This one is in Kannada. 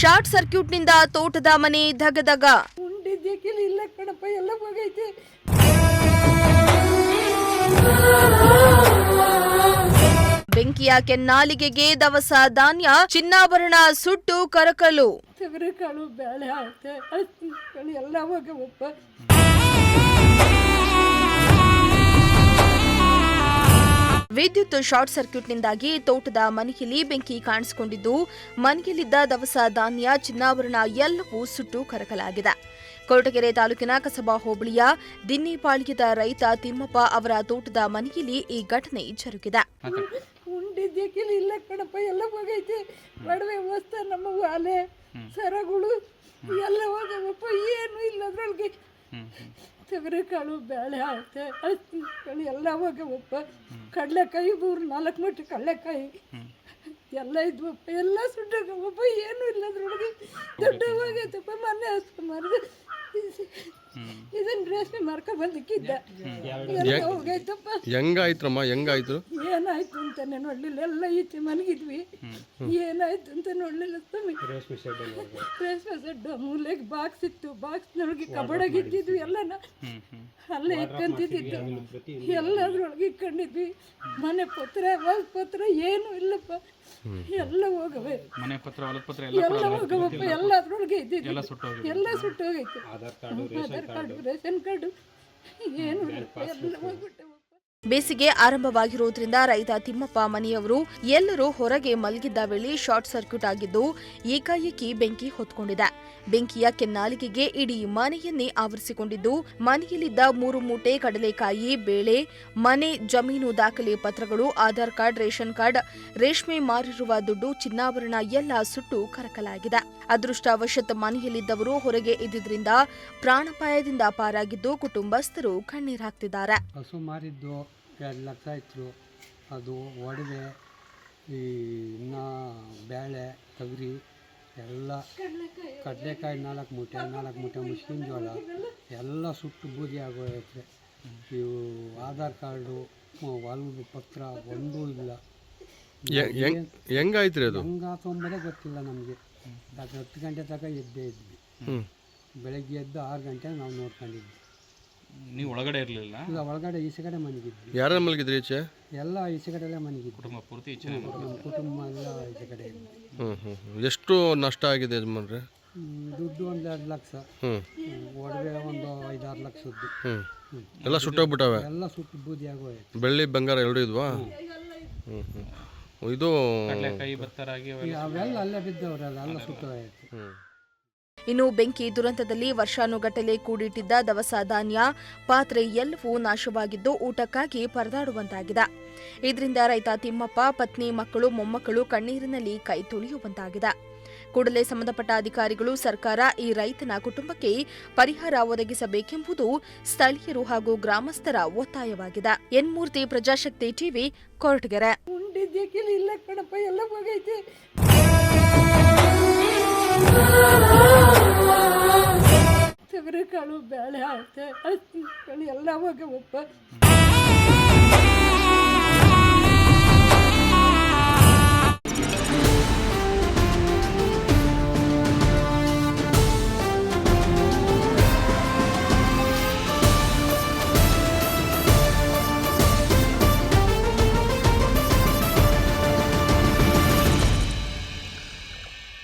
ಶಾರ್ಟ್ ಸರ್ಕ್ಯೂಟ್ನಿಂದ ತೋಟದ ಮನೆ ಧಗಧಗ ಧಗ. ಇಲ್ಲ ಕಣಪ್ಪ ಎಲ್ಲ ಹೋಗೈತೆ ಬೆಂಕಿಯ ಕೆನ್ನಾಲಿಗೆಗೆ ದವಸ ಧಾನ್ಯ ಚಿನ್ನಾಭರಣ ಸುಟ್ಟು ಕರಕಲು. ಕಾಳು ಬೇಳೆ ಎಲ್ಲ ವಿದ್ಯುತ್ ಶಾರ್ಟ್ ಸರ್ಕ್ಯೂಟ್ನಿಂದಾಗಿ ತೋಟದ ಮನೆಯಲ್ಲಿ ಬೆಂಕಿ ಕಾಣಿಸಿಕೊಂಡಿದ್ದು ಮನೆಯಲ್ಲಿದ್ದ ದವಸ ಧಾನ್ಯ ಚಿನ್ನಾಭರಣ ಎಲ್ಲವೂ ಸುಟ್ಟು ಕರಕಲಾಗಿದೆ. ಕೊರಟಗೆರೆ ತಾಲೂಕಿನ ಕಸಬಾ ಹೋಬಳಿಯ ದಿನ್ನಿಪಾಳ್ಯದ ರೈತ ತಿಮ್ಮಪ್ಪ ಅವರ ತೋಟದ ಮನೆಯಲ್ಲಿ ಈ ಘಟನೆ ಜರುಗಿದೆ. ಇಲ್ಲ ಕಣಪ್ಪ ಎಲ್ಲ ಹೋಗೈತೆ. ಒಡವೆ ವಸ್ತು ನಮ್ಮ ಸರಗಳು ಎಲ್ಲ ಹೋಗವಪ್ಪ ಏನು ಇಲ್ಲ ಅದ್ರೊಳಗೆ. ತೊಗರಿ ಕಾಳು ಬೇಳೆ ಆಯ್ತೆ ಹತ್ತಿ ಕಾಳು ಎಲ್ಲ ಹೋಗವಪ್ಪ ಕಡಲೆಕಾಯಿ ಮೂರು ನಾಲ್ಕು ಮೂಟೆ ಕಡಲೆಕಾಯಿ ಎಲ್ಲ ಇದ್ವಪ್ಪ ಎಲ್ಲ ಸುಟ್ಟೋಗವಪ್ಪ ಏನು ಇಲ್ಲ ಅದ್ರೊಳಗೆ. ದೊಡ್ಡ ಹೋಗೈತಪ್ಪ ಮೊನ್ನೆ ಹಸ್ತು ಮರದ ಇದನ್ನ ರೇಷ್ಮೆ ಮಾರ್ಕ ಬಂದಿಕ್ಕಿದ್ದ. ಎಲ್ಲ ಹೋಗೈತಪ್ಪ ಹೆಂಗಾಯ್ತ್ರಮ್ಮ ಹೆಂಗಾಯ್ತು? ಏನಾಯ್ತು ಅಂತ ನೋಡ್ಲಿಲ್ಲ ಎಲ್ಲ ಈಚೆ ಮಲಗಿದ್ವಿ. ಏನಾಯ್ತು ಅಂತ ನೋಡ್ಲಿಲ್ಲ ಸ್ವಾಮಿ. ರೇಷ್ಮೆ ಸೆಡ್ಡು ಮೂಲೆಗೆ ಬಾಕ್ಸ್ ಇತ್ತು. ಬಾಕ್ಸ್ನೊಳಗೆ ಕಬಡಾಗಿ ಇದ್ದಿದ್ವಿ ಎಲ್ಲನ. ಅಲ್ಲೇ ಇಕ್ಕಂತಿದ್ದು ಎಲ್ಲದ್ರೊಳಗೆ ಇಟ್ಕೊಂಡಿದ್ವಿ. ಮನೆ ಪತ್ರ ಹೊಲ ಪತ್ರ ಏನು ಇಲ್ಲಪ್ಪ. ಎಲ್ಲ ಹೋಗವೆ. ಮನೆ ಪತ್ರ ಹೊಲದ ಪತ್ರ ಎಲ್ಲ ಹೋಗವಪ್ಪ. ಎಲ್ಲ ಅದ್ರೊಳಗೆ ಇದ್ದಿದ್ದು. ಎಲ್ಲ ಸುಟ್ಟೋಗೈತೆ. ಆಧಾರ್ ಕಾರ್ಡ್ ರೇಷನ್ ಕಾರ್ಡು ಏನು ಹೋಗ್ಬಿಟ್ಟು ಬೇಸಿಗೆ ಆರಂಭವಾಗಿರುವುದರಿಂದ ರೈತ ತಿಮ್ಮಪ್ಪ ಮನೆಯವರು ಎಲ್ಲರೂ ಹೊರಗೆ ಮಲಗಿದ್ದ ವೇಳೆ ಶಾರ್ಟ್ ಸರ್ಕ್ಯೂಟ್ ಆಗಿದ್ದು ಏಕಾಏಕಿ ಬೆಂಕಿ ಹೊತ್ಕೊಂಡಿದೆ. ಬೆಂಕಿಯ ಕೆನ್ನಾಲಿಗೆಗೆ ಇಡೀ ಮನೆಯನ್ನೇ ಆವರಿಸಿಕೊಂಡಿದ್ದು ಮನೆಯಲ್ಲಿದ್ದ ಮೂರು ಮೂಟೆ ಕಡಲೆಕಾಯಿ, ಬೇಳೆ, ಮನೆ ಜಮೀನು ದಾಖಲೆ ಪತ್ರಗಳು, ಆಧಾರ್ ಕಾರ್ಡ್, ರೇಷನ್ ಕಾರ್ಡ್, ರೇಷ್ಮೆ ಮಾರಿರುವ ದುಡ್ಡು, ಚಿನ್ನಾಭರಣ ಎಲ್ಲ ಸುಟ್ಟು ಕರಕಲಾಗಿದೆ. ಅದೃಷ್ಟವಶತ್ ಮನೆಯಲ್ಲಿದ್ದವರು ಹೊರಗೆ ಇದ್ದಿದ್ದರಿಂದ ಪ್ರಾಣಾಪಾಯದಿಂದ ಪಾರಾಗಿದ್ದು ಕುಟುಂಬಸ್ಥರು ಕಣ್ಣೀರ್ ಹಾಕ್ತಿದ್ದಾರೆ. ಹಸು ಮಾರಿದ್ದು ಎರಡು ಲಕ್ಷ ಇತ್ತು. ಅದು ಒಡವೆ ಈ ಇನ್ನು ಬೇಳೆ ತೊಗರಿ ಎಲ್ಲ ಕಡಲೆಕಾಯಿ ನಾಲ್ಕು ಮೂಟೆ ನಾಲ್ಕು ಮೂಟೆ ಮುಸ್ಲಿಂ ಜೋಳ ಎಲ್ಲ ಸುಟ್ಟು ಬೂದಿ ಆಗೋಗೈತೆ ಇವು ಆಧಾರ್ ಕಾರ್ಡು ಹೊಲದ ಪತ್ರ ಒಂದೂ ಇಲ್ಲ. ಹೆಂಗಾಯ್ತು ಹೆಂಗಾಯ್ತ್ರಿ ಅದು? ಹೆಂಗಾತು ಅಂಬೋದೇ ಗೊತ್ತಿಲ್ಲ ನಮಗೆ. ಹತ್ತು ಗಂಟೆ ತನಕ ಎದ್ದೇ ಇದ್ವಿ. ಬೆಳಗ್ಗೆ ಎದ್ದು ಆರು ಗಂಟೆಗೆ ನಾವು ನೋಡ್ಕೊಂಡಿದ್ವಿ. ನೀವು ಒಳಗಡೆ ಇರಲಿಲ್ಲ? ಇಲ್ಲ ಒಳಗಡೆ ಈಚೆ ಕಡೆ ಮನಗಿದ್ವಿ ಯಾರು ಮಲಗಿದ್ರಿ ಈಚೆ? ಎಲ್ಲ ಈಚೆ ಮನೆಗಿದ್ವಿ ಕುಟುಂಬ ಪೂರ್ತಿ ಈಚೆ ನಮ್ಮ ಕುಟುಂಬ ಎಲ್ಲ ಈಚೆ ಕಡೆ ಇದ್ವಿ. ಹ್ಞೂ ಹ್ಞೂ ಹ್ಞೂ ಎಷ್ಟು ನಷ್ಟ ಆಗಿದೆ ಯಜಮಾನ್ರೆ? ಹ್ಮ್, ದುಡ್ಡು ಒಂದು ಎರಡು ಲಕ್ಷ. ಹ್ಞೂ ಒಡವೆ ಒಂದು ಐದಾರು ಲಕ್ಷದ್ದು. ಹ್ಞೂ ಎಲ್ಲ ಸುಟ್ಟೋಗ್ಬಿಟ್ಟವೆ? ಎಲ್ಲ ಸುಟ್ಟು ಬೂದಿ ಆಗೋಯ್ತು. ಬೆಳ್ಳಿ ಬಂಗಾರ ಎರಡು ಇದ್ವಾ? ಹ್ಞೂ ಹ್ಞೂ ಇದು ಕೈ ಬತ್ತರಾಗಿ ಈಗ ಅವೆಲ್ಲ ಅಲ್ಲೇ ಬಿದ್ದವ್ರಲ್ಲ ಎಲ್ಲ ಸುಟ್ಟೋಯ್ತು. ಹ್ಞೂ ಇನ್ನು ಬೆಂಕಿ ದುರಂತದಲ್ಲಿ ವರ್ಷಾನುಗಟ್ಟಲೆ ಕೂಡಿಟ್ಟಿದ್ದ ದವಸ ಧಾನ್ಯ ಪಾತ್ರೆ ಎಲ್ಲವೂ ನಾಶವಾಗಿದ್ದು ಊಟಕ್ಕಾಗಿ ಪರದಾಡುವಂತಾಗಿದೆ. ಇದರಿಂದ ರೈತ ತಿಮ್ಮಪ್ಪ, ಪತ್ನಿ, ಮಕ್ಕಳು, ಮೊಮ್ಮಕ್ಕಳು ಕಣ್ಣೀರಿನಲ್ಲಿ ಕೈ ತೊಳೆಯುವಂತಾಗಿದೆ. ಕೂಡಲೇ ಸಂಬಂಧಪಟ್ಟ ಅಧಿಕಾರಿಗಳು, ಸರ್ಕಾರ ಈ ರೈತನ ಕುಟುಂಬಕ್ಕೆ ಪರಿಹಾರ ಒದಗಿಸಬೇಕೆಂಬುದು ಸ್ಥಳೀಯರು ಹಾಗೂ ಗ್ರಾಮಸ್ಥರ ಒತ್ತಾಯವಾಗಿದೆ. ಎನ್ಮೂರ್ತಿ ಪ್ರಜಾಶಕ್ತಿ ಟಿವಿ, ಕೊರಟಗೆರೆ. ಕಾಳು ಬೇಳೆ ಆಯ್ತೆ ಹತ್ತಿ ಕಾಳು ಎಲ್ಲ ಹೋಗವಪ್ಪ